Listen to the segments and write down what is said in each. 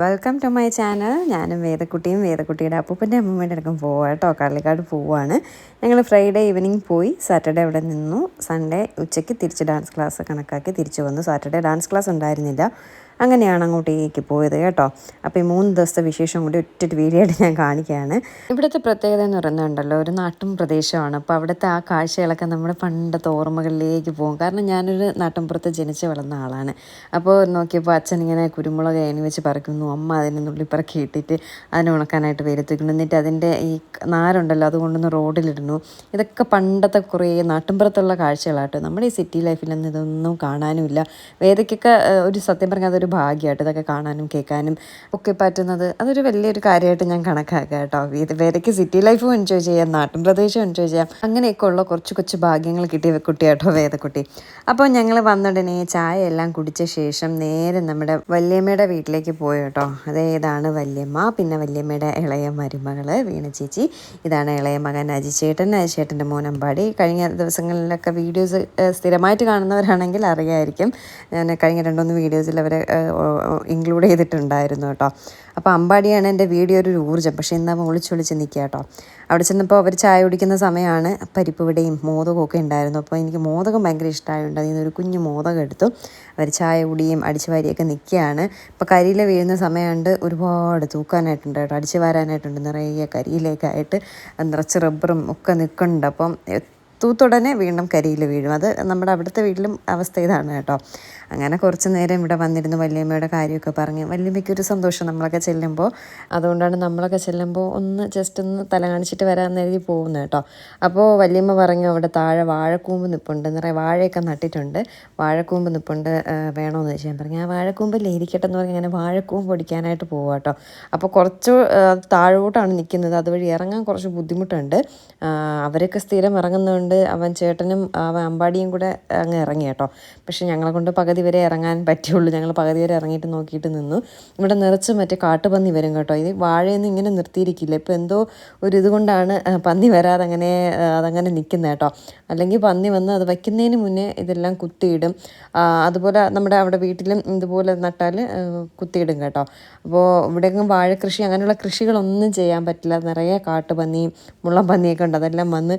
Welcome to my channel ഞാനും വേദക്കുട്ടിയും വേദക്കുട്ടിയുടെ അപ്പൂപ്പന്റെ അമ്മൂമ്മയുടെ അടക്കം പോവാം കേട്ടോ. കള്ളിക്കാട് പോവാണ്. ഞങ്ങൾ ഫ്രൈഡേ ഈവനിങ് പോയി. സാറ്റർഡേ അവിടെ നിന്നു. സൺഡേ ഉച്ചയ്ക്ക് തിരിച്ച് ഡാൻസ് ക്ലാസ് കണക്കാക്കി തിരിച്ചു വന്നു. സാറ്റർഡേ ഡാൻസ് ക്ലാസ് ഉണ്ടായിരുന്നില്ല. അങ്ങനെയാണ് അങ്ങോട്ടേക്ക് പോയത് കേട്ടോ. അപ്പോൾ ഈ മൂന്ന് ദിവസത്തെ വിശേഷം കൂടി ഒറ്റ വീഡിയോ ഞാൻ കാണിക്കുകയാണ്. ഇവിടുത്തെ പ്രത്യേകത എന്ന് പറയുന്നുണ്ടല്ലോ ഒരു നാട്ടും പ്രദേശമാണ്. അപ്പോൾ അവിടുത്തെ ആ കാഴ്ചകളൊക്കെ നമ്മുടെ പണ്ടത്തെ ഓർമ്മകളിലേക്ക് പോകും. കാരണം ഞാനൊരു നാട്ടിൻപുറത്ത് ജനിച്ച് വളർന്ന ആളാണ്. അപ്പോൾ നോക്കിയപ്പോൾ അച്ഛൻ ഇങ്ങനെ കുരുമുളക് അതിനു വെച്ച് പറിക്കുന്നു. അമ്മ അതിനെ നുള്ളി ഇട്ടിട്ട് അതിനെ ഉണക്കാനായിട്ട് വരുത്തിക്കുന്നു. എന്നിട്ട് അതിന്റെ ഈ നാരുണ്ടല്ലോ അതുകൊണ്ടൊന്ന് റോഡിലിടുന്നു. ഇതൊക്കെ പണ്ടത്തെ കുറേ നാട്ടിൻപുറത്തുള്ള കാഴ്ചകളാട്ടോ. നമ്മുടെ ഈ സിറ്റി ലൈഫിലൊന്നും ഇതൊന്നും കാണാനുമില്ല. വേദയ്ക്കൊക്കെ ഒരു സത്യം പറഞ്ഞാൽ അതൊരു ഭാഗ്യമായിട്ട് ഇതൊക്കെ കാണാനും കേൾക്കാനും ഒക്കെ പറ്റുന്നത്. അതൊരു വലിയൊരു കാര്യമായിട്ട് ഞാൻ കണക്കാക്കാം കേട്ടോ. ഇത് വേദയ്ക്ക് സിറ്റി ലൈഫും എൻജോയ് ചെയ്യാം നാട്ടിൻ പ്രദേശവും എൻജോയ് ചെയ്യാം. അങ്ങനെയൊക്കെ ഉള്ള കുറച്ച് കൊച്ചു ഭാഗ്യങ്ങൾ കിട്ടിയ കുട്ടിയാട്ടോ വേദക്കുട്ടി. അപ്പോൾ ഞങ്ങൾ വന്നുടനെ ചായ എല്ലാം കുടിച്ച ശേഷം നേരെ നമ്മുടെ വല്യമ്മയുടെ വീട്ടിലേക്ക് പോയി കേട്ടോ. അതേതാണ് വല്യമ്മ പിന്നെ വല്യമ്മയുടെ ഇളയ മരുമകൾ വീണ ചേച്ചി. ഇതാണ് ഇളയ മകൻ അജിച്ചേട്ടൻ അജിച്ചേട്ടന്റെ മോനമ്പാടി കഴിഞ്ഞ ദിവസങ്ങളിലൊക്കെ വീഡിയോസ് സ്ഥിരമായിട്ട് കാണുന്നവരാണെങ്കിൽ അറിയായിരിക്കും. ഞാൻ കഴിഞ്ഞ രണ്ടൊന്ന് വീഡിയോസിൽ അവരെ ഇൻക്ലൂഡ് ചെയ്തിട്ടുണ്ടായിരുന്നു കേട്ടോ. അപ്പോൾ അമ്പാടിയാണ് എന്റെ വീഡിയോ ഒരു ഊർജം. പക്ഷേ ഇന്ന് അവൻ ഒളിച്ചൊളിച്ച് നിൽക്കുക കേട്ടോ. അവിടെ ചെന്നപ്പോൾ അവർ ചായ കുടിക്കുന്ന സമയമാണ് പരിപ്പ് വിടയും മോദകവും ഒക്കെ ഉണ്ടായിരുന്നു. അപ്പോൾ എനിക്ക് മോദകം ഭയങ്കര ഇഷ്ടമായതുകൊണ്ട് അതിൽ നിന്നൊരു കുഞ്ഞു മോദകം എടുത്തു. അവർ ചായ കുടിയും അടിച്ചു വാരിയൊക്കെ നിൽക്കുകയാണ്. ഇപ്പോൾ കരിയില വീഴുന്ന സമയമുണ്ട്. ഒരുപാട് തൂക്കാനായിട്ടുണ്ട് കേട്ടോ. അടിച്ചു വാരാനായിട്ടുണ്ട്. നിറയെ കരിയിലേക്കായിട്ട് നിറച്ച് റബ്ബറും ഒക്കെ നിൽക്കുന്നുണ്ട്. അപ്പം തൂത്തുടനെ വീണ്ടും കരിയിൽ വീഴും. അത് നമ്മുടെ അവിടുത്തെ വീട്ടിലും അവസ്ഥ ഇതാണ് കേട്ടോ. അങ്ങനെ കുറച്ച് നേരം ഇവിടെ വന്നിരുന്നു വല്യമ്മയുടെ കാര്യമൊക്കെ പറഞ്ഞ്. വല്യമ്മയ്ക്കൊരു സന്തോഷം നമ്മളൊക്കെ ചെല്ലുമ്പോൾ. അതുകൊണ്ടാണ് നമ്മളൊക്കെ ചെല്ലുമ്പോൾ ഒന്ന് ജസ്റ്റ് ഒന്ന് തല കാണിച്ചിട്ട് വരാമെന്ന് എഴുതി പോകുന്നത് കേട്ടോ. അപ്പോൾ വല്യമ്മ പറഞ്ഞു അവിടെ താഴെ വാഴക്കൂമ്പ് നിൽപ്പുണ്ട് നിറയെ വാഴയൊക്കെ നട്ടിട്ടുണ്ട്. വാഴക്കൂമ്പ് നിൽപ്പുണ്ട് ആ, വേണമെന്ന് ഞാൻ പറഞ്ഞു. ആ വാഴക്കൂമ്പല്ലേ ഇരിക്കട്ടെ എന്ന് പറഞ്ഞ് അങ്ങനെ വാഴക്കൂമ്പ് പൊടിക്കാനായിട്ട് പോവാം കേട്ടോ. അപ്പോൾ കുറച്ച് താഴോട്ടാണ് നിൽക്കുന്നത്. അതുവഴി ഇറങ്ങാൻ കുറച്ച് ബുദ്ധിമുട്ടുണ്ട്. അവരൊക്കെ സ്ഥിരം ഇറങ്ങുന്നതുകൊണ്ട് അവൻ ചേട്ടനും അവൻ അമ്പാടിയും കൂടെ അങ്ങ് ഇറങ്ങി കേട്ടോ. പക്ഷെ ഞങ്ങളെ കൊണ്ട് പകുതി വരെ ഇറങ്ങാൻ പറ്റുള്ളൂ ഞങ്ങൾ പകുതി വരെ ഇറങ്ങിയിട്ട് നോക്കിയിട്ട് നിന്നു. ഇവിടെ നിറച്ച് മറ്റേ കാട്ടുപന്നി വരും കേട്ടോ. ഇത് വാഴയൊന്നും ഇങ്ങനെ നിർത്തിയിരിക്കില്ല. ഇപ്പോൾ എന്തോ ഒരു ഇതുകൊണ്ടാണ് പന്നി വരാതെ അങ്ങനെ അതങ്ങനെ നിൽക്കുന്നത് കേട്ടോ. അല്ലെങ്കിൽ പന്നി വന്ന് അത് വയ്ക്കുന്നതിന് മുന്നേ ഇതെല്ലാം കുത്തിയിടും. അതുപോലെ നമ്മുടെ അവിടെ വീട്ടിലും ഇതുപോലെ നട്ടാൽ കുത്തിയിടും കേട്ടോ. അപ്പോൾ ഇവിടെയൊക്കെ വാഴ കൃഷി അങ്ങനെയുള്ള കൃഷികളൊന്നും ചെയ്യാൻ പറ്റില്ല. നിറയെ കാട്ടുപന്നിയും മുള്ളം പന്നിയൊക്കെ ഉണ്ട്. അതെല്ലാം വന്ന്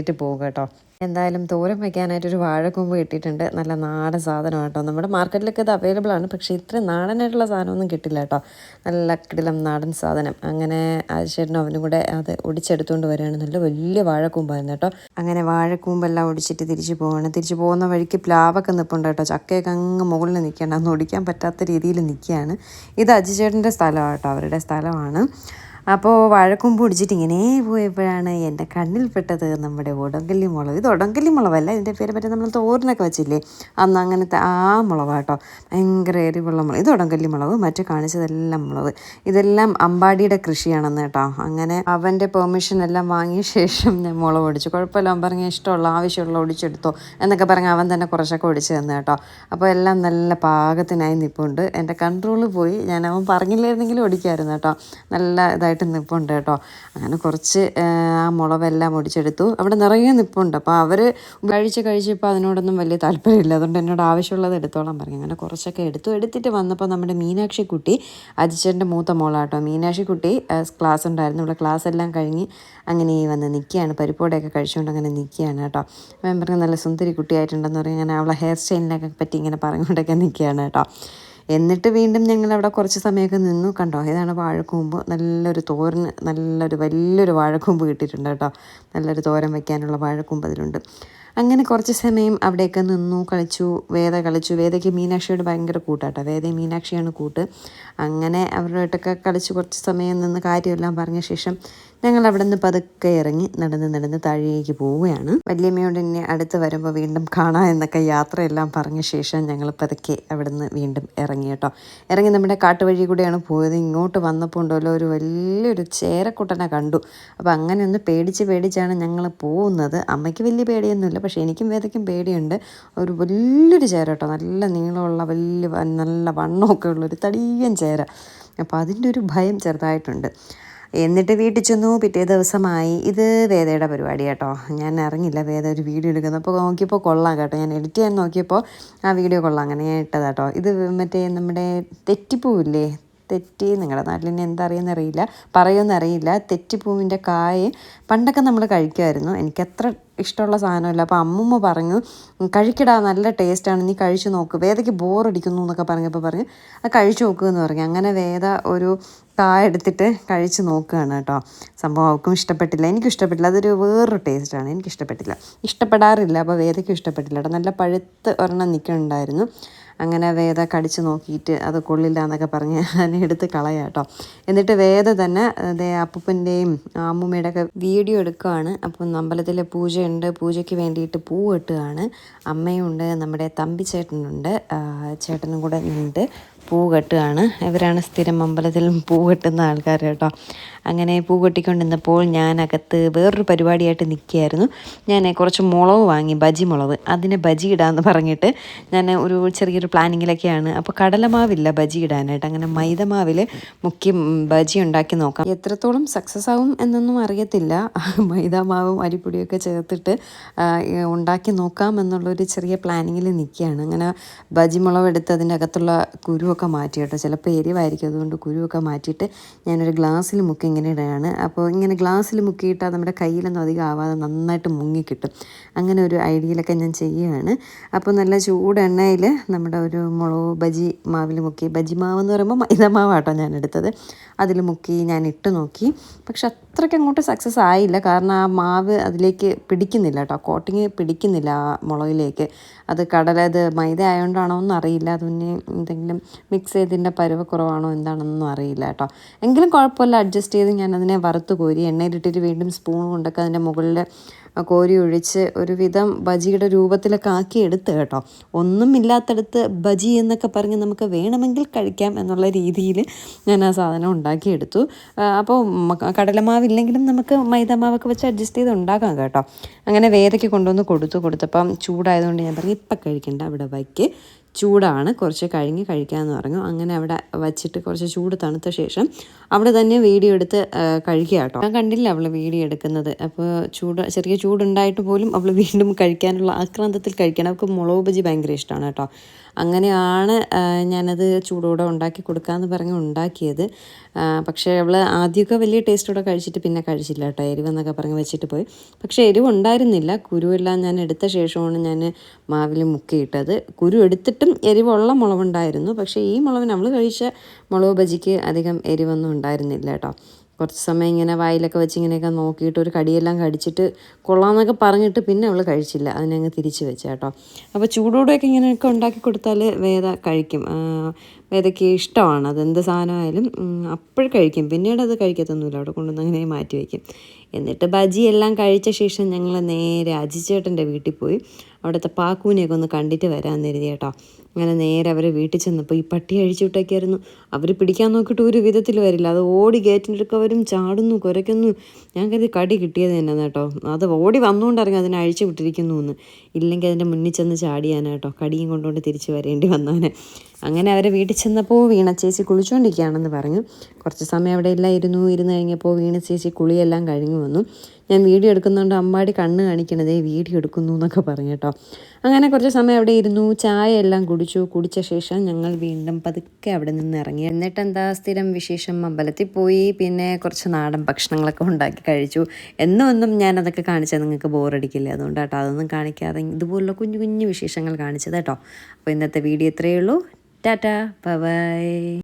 കുത്തിക്കളച്ചിട്ടിട്ട് പോകും കേട്ടോ. എന്തായാലും തോരൻ വെക്കാനായിട്ടൊരു വാഴക്കൊമ്പ് കിട്ടിയിട്ടുണ്ട്. നല്ല നാടൻ സാധനം കേട്ടോ. നമ്മുടെ മാർക്കറ്റിലൊക്കെ ഇത് അവൈലബിൾ ആണ്. പക്ഷേ ഇത്ര നാടനായിട്ടുള്ള സാധനമൊന്നും കിട്ടില്ല കേട്ടോ. നല്ല കിടിലം നാടൻ സാധനം. അങ്ങനെ ആശേട്ടനും അവനും കൂടെ അത് ഒടിച്ചെടുത്തുകൊണ്ട് വരികയാണ്. നല്ല വലിയ വാഴക്കൂമ്പായിരുന്നു കേട്ടോ. അങ്ങനെ വാഴക്കൂമ്പെല്ലാം ഒടിച്ചിട്ട് തിരിച്ചു പോവാണ്. തിരിച്ചു പോകുന്ന വഴിക്ക് പ്ലാവൊക്കെ നിൽപ്പുണ്ട് കേട്ടോ. ചക്കയൊക്കെ അങ്ങ് മുകളിൽ നിൽക്കേണ്ട അന്ന് ഒടിക്കാൻ പറ്റാത്ത രീതിയിൽ നിൽക്കുകയാണ്. ഇത് അജിചേട്ടന്റെ സ്ഥലമാണ് കേട്ടോ. അവരുടെ സ്ഥലമാണ്. അപ്പോൾ വഴക്കും പിടിച്ചിട്ട് ഇങ്ങനെ പോയപ്പോഴാണ് എന്റെ കണ്ണിൽപ്പെട്ടത് നമ്മുടെ ഒടങ്കല്ലി മുളക്. ഇത് ഒടങ്കല്ലി മുളകല്ല ഇതിന്റെ പേര് പറ്റി നമ്മൾ തോരനൊക്കെ വെച്ചില്ലേ? അന്ന് അങ്ങനത്തെ ആ മുളക് കേട്ടോ ഭയങ്കര എരിവുള്ള മുളക്. ഇത് ഉടങ്കല്ലി മുളക് മറ്റു കാണിച്ചതെല്ലാം മുളക്. ഇതെല്ലാം അമ്പാടിയുടെ കൃഷിയാണെന്ന് കേട്ടോ. അങ്ങനെ അവന്റെ പെർമിഷൻ എല്ലാം വാങ്ങിയ ശേഷം ഞാൻ മുളക് ഒടിച്ചു കുഴപ്പമില്ല അവൻ പറഞ്ഞ ഇഷ്ടമുള്ള ആവശ്യമുള്ള ഒടിച്ചെടുത്തോ എന്നൊക്കെ പറഞ്ഞ് അവൻ തന്നെ കുറച്ചൊക്കെ ഒടിച്ചു തന്നു കേട്ടോ. അപ്പോൾ എല്ലാം നല്ല പാകത്തിനായി നിൽപ്പുണ്ട് എന്റെ കൺട്രോൾ പോയി. ഞാൻ അവൻ പറഞ്ഞില്ലായിരുന്നെങ്കിലും ഒടിക്കായിരുന്നു കേട്ടോ. നല്ല ഇതായിട്ട് നിൽപ്പുണ്ട് കേട്ടോ. അങ്ങനെ കുറച്ച് ആ, മുളവെല്ലാം ഒടിച്ചെടുത്തു. അവിടെ നിറയെ നിൽപ്പുണ്ട് അപ്പോൾ അവർ കഴിച്ച് കഴിച്ചപ്പോൾ അതിനോടൊന്നും വലിയ താല്പര്യമില്ല. അതുകൊണ്ട് എന്നോട് ആവശ്യമുള്ളത് എടുത്തോളാൻ പറഞ്ഞു. അങ്ങനെ കുറച്ചൊക്കെ എടുത്തു. എടുത്തിട്ട് വന്നപ്പോൾ നമ്മുടെ മീനാക്ഷി കുട്ടി അജിച്ചന്റെ മൂത്ത മോളാട്ടോ. മീനാക്ഷി കുട്ടി ക്ലാസ് ഉണ്ടായിരുന്നു. ഇവിടെ ക്ലാസ് എല്ലാം കഴിഞ്ഞ് അങ്ങനെ വന്ന് നിൽക്കുകയാണ് പരിപ്പോടെയൊക്കെ കഴിച്ചുകൊണ്ട് അങ്ങനെ നിൽക്കുകയാണ് കേട്ടോ. ഞാൻ പറഞ്ഞു നല്ല സുന്ദരി കുട്ടിയായിട്ടുണ്ടെന്ന് പറഞ്ഞ്. അങ്ങനെ അവളെ ഹെയർ സ്റ്റൈലിനൊക്കെ പറ്റി ഇങ്ങനെ പറഞ്ഞുകൊണ്ടൊക്കെ നിൽക്കുകയാണ് കേട്ടോ. എന്നിട്ട് വീണ്ടും ഞങ്ങൾ അവിടെ കുറച്ച് സമയമൊക്കെ നിന്നു. കണ്ടോ ഇതാണ് വാഴക്കൂമ്പ്? നല്ലൊരു തോരന് നല്ലൊരു വലിയൊരു വാഴക്കൂമ്പ് കിട്ടിയിട്ടുണ്ട് കേട്ടോ. നല്ലൊരു തോരൻ വയ്ക്കാനുള്ള വാഴക്കൂമ്പ് അതിലുണ്ട്. അങ്ങനെ കുറച്ച് സമയം അവിടെയൊക്കെ നിന്നു കളിച്ചു വേദ കളിച്ചു. വേദയ്ക്ക് മീനാക്ഷിയോട് ഭയങ്കര കൂട്ടാട്ടോ. വേദയും മീനാക്ഷിയാണ് കൂട്ട്. അങ്ങനെ അവരുമായിട്ടൊക്കെ കളിച്ച് കുറച്ച് സമയം നിന്ന് കാര്യമെല്ലാം പറഞ്ഞ ശേഷം ഞങ്ങൾ അവിടെ നിന്ന് പതുക്കെ ഇറങ്ങി നടന്ന് നടന്ന് താഴേക്ക് പോവുകയാണ്. വല്യമ്മയോട് എന്നെ അടുത്ത് വരുമ്പോൾ വീണ്ടും കാണാം എന്നൊക്കെ യാത്രയെല്ലാം പറഞ്ഞ ശേഷം ഞങ്ങൾ പതുക്കെ അവിടെ നിന്ന് വീണ്ടും ഇറങ്ങി കേട്ടോ. ഇറങ്ങി നമ്മുടെ കാട്ടുവഴി കൂടെയാണ് പോയത്. ഇങ്ങോട്ട് വന്നപ്പോൾ ഉണ്ടല്ലോ ഒരു വലിയൊരു ചേരക്കുട്ടനെ കണ്ടു. അപ്പോൾ അങ്ങനെ ഒന്ന് പേടിച്ച് പേടിച്ചാണ് ഞങ്ങൾ പോകുന്നത്. അമ്മയ്ക്ക് വലിയ പേടിയൊന്നുമില്ല പക്ഷേ എനിക്കും വേദയ്ക്കും പേടിയുണ്ട്. ഒരു വലിയൊരു ചേര കേട്ടോ. നല്ല നീളമുള്ള വലിയ നല്ല വണ്ണമൊക്കെ ഉള്ളൊരു തടിയൻ ചേര. അപ്പോൾ അതിന്റെ ഒരു ഭയം ചെറുതായിട്ടുണ്ട്. എന്നിട്ട് വീട്ടിൽ ചെന്നു. പിറ്റേ ദിവസമായി. ഇത് വേദയുടെ പരിപാടി കേട്ടോ. ഞാൻ അറിഞ്ഞില്ല വേദ ഒരു വീഡിയോ എടുക്കുന്നത്. അപ്പോൾ നോക്കിയപ്പോൾ കൊള്ളാം കേട്ടോ. ഞാൻ എഡിറ്റ് ചെയ്യാൻ നോക്കിയപ്പോൾ ആ വീഡിയോ കൊള്ളാം. അങ്ങനെ ഞാൻ ഇട്ടതാ കേട്ടോ. ഇത് മറ്റേ നമ്മുടെ തെറ്റിപ്പൂവില്ലേ? തെറ്റി നിങ്ങളുടെ നാട്ടിൽ ഇനി അറിയുമെന്നറിയില്ല പറയുമെന്നറിയില്ല തെറ്റിപ്പൂവിന്റെ കായ് പണ്ടൊക്കെ നമ്മൾ കഴിക്കുമായിരുന്നു എനിക്കത്ര ഇഷ്ടമുള്ള സാധനമല്ല. അപ്പോൾ അമ്മുമ്മ പറഞ്ഞു കഴിക്കടാ നല്ല ടേസ്റ്റാണ് നീ കഴിച്ചു നോക്ക്. വേദയ്ക്ക് ബോറടിക്കുന്നു എന്നൊക്കെ പറഞ്ഞപ്പോൾ പറഞ്ഞു അത് കഴിച്ചു നോക്കുക എന്ന് പറഞ്ഞു. അങ്ങനെ വേദ ഒരു കായ എടുത്തിട്ട് കഴിച്ച് നോക്കുകയാണ് കേട്ടോ. സംഭവം അവർക്കും ഇഷ്ടപ്പെട്ടില്ല. എനിക്കും ഇഷ്ടപ്പെട്ടില്ല. അതൊരു വേറൊരു ടേസ്റ്റാണ് എനിക്ക് ഇഷ്ടപ്പെട്ടില്ല. ഇഷ്ടപ്പെടാറില്ല. അപ്പോൾ വേദയ്ക്ക് ഇഷ്ടപ്പെട്ടില്ല കേട്ടോ. നല്ല പഴുത്ത് ഒരെണ്ണം നിൽക്കുന്നുണ്ടായിരുന്നു. അങ്ങനെ വേദ കടിച്ച് നോക്കിയിട്ട് അത് കൊള്ളില്ല എന്നൊക്കെ പറഞ്ഞ് അതിനെ എടുത്ത് കളയാം കേട്ടോ. എന്നിട്ട് വേദ തന്നെ അതേ അപ്പൂപ്പന്റെയും അമ്മൂമ്മയുടെ ഒക്കെ വീഡിയോ എടുക്കുകയാണ്. അപ്പം അമ്പലത്തിലെ പൂജയുണ്ട്. പൂജയ്ക്ക് വേണ്ടിയിട്ട് പൂ കെട്ടുകയാണ്. അമ്മയുണ്ട്. നമ്മുടെ തമ്പി ചേട്ടനുണ്ട് ചേട്ടനും കൂടെ നിന്നിട്ട് പൂ കെട്ടുകയാണ്. ഇവരാണ് സ്ഥിരം അമ്പലത്തിൽ പൂ കെട്ടുന്ന ആൾക്കാർ കേട്ടോ. അങ്ങനെ പൂ കെട്ടിക്കൊണ്ടിരുന്നപ്പോൾ ഞാൻ അകത്ത് വേറൊരു പരിപാടിയായിട്ട് നിൽക്കുകയായിരുന്നു. ഞാൻ കുറച്ച് മുളക് വാങ്ങി ബജി മുളക്. അതിനെ ബജി ഇടാമെന്ന് പറഞ്ഞിട്ട് ഞാൻ ഒരു ചെറിയൊരു പ്ലാനിങ്ങിലൊക്കെയാണ്. അപ്പോൾ കടലമാവില്ല ബജി ഇടാനായിട്ട്. അങ്ങനെ മൈദമാവിൽ മുക്കി ബജി ഉണ്ടാക്കി നോക്കാം. എത്രത്തോളം സക്സസ് ആവും എന്നൊന്നും അറിയത്തില്ല. മൈദമാവും അരിപ്പൊടിയൊക്കെ ചേർത്തിട്ട് ഉണ്ടാക്കി നോക്കാം എന്നുള്ളൊരു ചെറിയ പ്ലാനിങ്ങിൽ നിൽക്കുകയാണ്. അങ്ങനെ ബജി മുളക് എടുത്ത് അതിന്റെ അകത്തുള്ള കുരുവൊക്കെ മാറ്റി കേട്ടോ ചിലപ്പോൾ എരിവായിരിക്കും. അതുകൊണ്ട് കുരുവൊക്കെ മാറ്റിയിട്ട് ഞാനൊരു ഗ്ലാസ്സിൽ മുക്കി ഇങ്ങനെ ഇടുകയാണ്. അപ്പോൾ ഇങ്ങനെ ഗ്ലാസ്സിൽ മുക്കിയിട്ടാൽ നമ്മുടെ കയ്യിലൊന്നും അധികം ആവാതെ നന്നായിട്ട് മുങ്ങിക്കിട്ടും അങ്ങനെ ഒരു ഐഡിയയിലൊക്കെ ഞാൻ ചെയ്യുകയാണ്. അപ്പോൾ നല്ല ചൂടെണ്ണയിൽ നമ്മുടെ ഒരു മുളക് ബജി മാവിൽ മുക്കി ബജി മാവ് എന്ന് പറയുമ്പോൾ മൈദ മാവാട്ടോ ഞാൻ എടുത്തത്. അതിൽ മുക്കി ഞാൻ ഇട്ട് നോക്കി. പക്ഷെ അത്രയ്ക്ക് അങ്ങോട്ട് സക്സസ് ആയില്ല. കാരണം ആ മാവ് അതിലേക്ക് പിടിക്കുന്നില്ല കേട്ടോ. കോട്ടിങ് പിടിക്കുന്നില്ല ആ മുളകിലേക്ക്. അത് കടല മൈദ ആയതുകൊണ്ടാണോ എന്ന് അറിയില്ല. അതിന് എന്തെങ്കിലും മിക്സ് ചെയ്തതിന്റെ പരുവക്കുറവാണോ എന്താണെന്നൊന്നും അറിയില്ല കേട്ടോ. എങ്കിലും കുഴപ്പമില്ല അഡ്ജസ്റ്റ് ചെയ്ത് ഞാൻ അതിനെ വറുത്ത് കോരി എണ്ണയിലിട്ടിട്ട് വീണ്ടും സ്പൂൺ കൊണ്ടൊക്കെ അതിന്റെ മുകളിൽ കോരി ഒഴിച്ച് ഒരുവിധം ബജിയുടെ രൂപത്തിലൊക്കെ ആക്കി എടുത്ത് കേട്ടോ. ഒന്നും ഇല്ലാത്തടത്ത് ബജി എന്നൊക്കെ പറഞ്ഞ് നമുക്ക് വേണമെങ്കിൽ കഴിക്കാം എന്നുള്ള രീതിയിൽ ഞാൻ ആ സാധനം ഉണ്ടാക്കിയെടുത്തു അപ്പോൾ കടലമാവ് കടലമാവില്ലെങ്കിലും നമുക്ക് മൈദമാവൊക്കെ വെച്ച് അഡ്ജസ്റ്റ് ചെയ്ത് ഉണ്ടാക്കാം കേട്ടോ. അങ്ങനെ വേദയ്ക്ക് കൊണ്ടുവന്ന് കൊടുത്തു. കൊടുത്തപ്പം ചൂടായതുകൊണ്ട് ഞാൻ പറഞ്ഞു ഇപ്പം കഴിക്കണ്ട അവിടെ വയ്ക്ക്. ചൂടാണ്. കുറച്ച് കഴുകി കഴിക്കാമെന്ന് പറഞ്ഞു. അങ്ങനെ അവിടെ വച്ചിട്ട് കുറച്ച് ചൂട് തണുത്ത ശേഷം അവിടെ തന്നെ വീഡിയോ എടുത്ത് കഴിക്കുക കേട്ടോ. ഞാൻ കണ്ടില്ല അവൾ വീഡിയോ എടുക്കുന്നത്. അപ്പോൾ ചൂട് ചെറിയ ചൂടുണ്ടായിട്ട് പോലും അവൾ വീണ്ടും കഴിക്കാനുള്ള ആക്രാന്തത്തിൽ കഴിക്കണം. അവൾക്ക് മുളക് ബജി ഭയങ്കര ഇഷ്ടമാണ് കേട്ടോ. അങ്ങനെയാണ് ഞാനത് ചൂടോടെ ഉണ്ടാക്കി കൊടുക്കാമെന്ന് പറഞ്ഞ് ഉണ്ടാക്കിയത്. പക്ഷേ അവൾ ആദ്യമൊക്കെ വലിയ ടേസ്റ്റോടെ കഴിച്ചിട്ട് പിന്നെ കഴിച്ചില്ല കേട്ടോ എരിവെന്നൊക്കെ പറഞ്ഞ് വെച്ചിട്ട് പോയി. പക്ഷേ എരിവ് ഉണ്ടായിരുന്നില്ല. കുരുവെല്ലാം ഞാൻ എടുത്ത ശേഷമാണ് ഞാൻ മാവിൽ മുക്കിയിട്ടത്. കുരു എടുത്തിട്ടും എരിവുള്ള മുളവുണ്ടായിരുന്നു. പക്ഷേ ഈ മുളവ് നമ്മൾ കഴിച്ച മുളക് ബജിക്ക് അധികം എരിവൊന്നും ഉണ്ടായിരുന്നില്ല കേട്ടോ. കുറച്ച് സമയം ഇങ്ങനെ വായിലൊക്കെ വെച്ച് ഇങ്ങനെയൊക്കെ നോക്കിയിട്ട് ഒരു കടിയെല്ലാം കടിച്ചിട്ട് കൊള്ളാമെന്നൊക്കെ പറഞ്ഞിട്ട് പിന്നെ അവൾ കഴിച്ചില്ല. അതിനങ്ങ് തിരിച്ച് വെച്ച കേട്ടോ. അപ്പോൾ ചൂടോടെയൊക്കെ ഇങ്ങനെയൊക്കെ ഉണ്ടാക്കി കൊടുത്താൽ വേദ കഴിക്കും. വേദയ്ക്ക് ഇഷ്ടമാണ് അതെന്ത് സാധനമായാലും അപ്പോൾ കഴിക്കും. പിന്നീട് അത് കഴിക്കത്തൊന്നുമില്ല. അവിടെ കൊണ്ടുവന്ന് അങ്ങനെ മാറ്റി വയ്ക്കും. എന്നിട്ട് ബജി എല്ലാം കഴിച്ച ശേഷം ഞങ്ങൾ നേരെ അജിച്ചേട്ടന്റെ വീട്ടിൽ പോയി. അവിടുത്തെ പാക്കൂനെയൊക്കെ ഒന്ന് കണ്ടിട്ട് വരാമെന്ന് കരുതി കേട്ടോ. അങ്ങനെ നേരെ അവരെ വീട്ടിൽ ചെന്നപ്പോൾ ഈ പട്ടി അഴിച്ചു വിട്ടൊക്കെയായിരുന്നു അവർ പിടിക്കാൻ നോക്കിയിട്ട് ഒരു വിധത്തിൽ വരില്ല. അത് ഓടി ഗേറ്റിന്റെ അടുക്ക ചാടുന്നു കുരയ്ക്കുന്നു. ഞാൻ കരുതി കടി കിട്ടിയത് തന്നെ കേട്ടോ. അത് ഓടി വന്നുകൊണ്ടിറങ്ങി അതിനെ അഴിച്ചു വിട്ടിരിക്കുന്നു എന്ന്. ഇല്ലെങ്കിൽ അതിന്റെ മുന്നിൽ ചെന്ന് ചാടിയാനാട്ടോ കടിയും കൊണ്ടുകൊണ്ട് തിരിച്ച് വരേണ്ടി വന്നാനെ അങ്ങനെ അവരെ വീട്ടിൽ ചെന്നപ്പോൾ വീണ ചേച്ചി കുളിച്ചുകൊണ്ടിരിക്കുകയാണെന്ന് പറഞ്ഞു. കുറച്ച് സമയം അവിടെ എല്ലാം ഇരുന്നു. ഇരുന്ന് കഴിഞ്ഞപ്പോൾ വീണ ചേച്ചി കുളിയെല്ലാം കഴിഞ്ഞു വന്നു. ഞാൻ വീഡിയോ എടുക്കുന്നതുകൊണ്ട് അമ്മാടി കണ്ണ് കാണിക്കണതേ വീഡിയോ എടുക്കുന്നു എന്നൊക്കെ പറഞ്ഞു കേട്ടോ. അങ്ങനെ കുറച്ച് സമയം അവിടെ ഇരുന്നു. ചായ എല്ലാം കുടിച്ചു. കുടിച്ച ശേഷം ഞങ്ങൾ വീണ്ടും പതുക്കെ അവിടെ നിന്ന് ഇറങ്ങി. എന്നിട്ട് എന്താ സ്ഥിരം വിശേഷം? അമ്പലത്തിൽ പോയി. പിന്നെ കുറച്ച് നാടൻ ഭക്ഷണങ്ങളൊക്കെ ഉണ്ടാക്കി കഴിച്ചു. എന്നും ഒന്നും ഞാൻ അതൊക്കെ കാണിച്ചാൽ നിങ്ങൾക്ക് ബോറടിക്കില്ല അതുകൊണ്ട് കേട്ടോ അതൊന്നും കാണിക്കാതെ ഇതുപോലുള്ള കുഞ്ഞു കുഞ്ഞു വിശേഷങ്ങൾ കാണിച്ചത് കേട്ടോ. അപ്പോൾ ഇന്നത്തെ വീഡിയോ ഇത്രയേ ഉള്ളൂ. Da da, bye bye.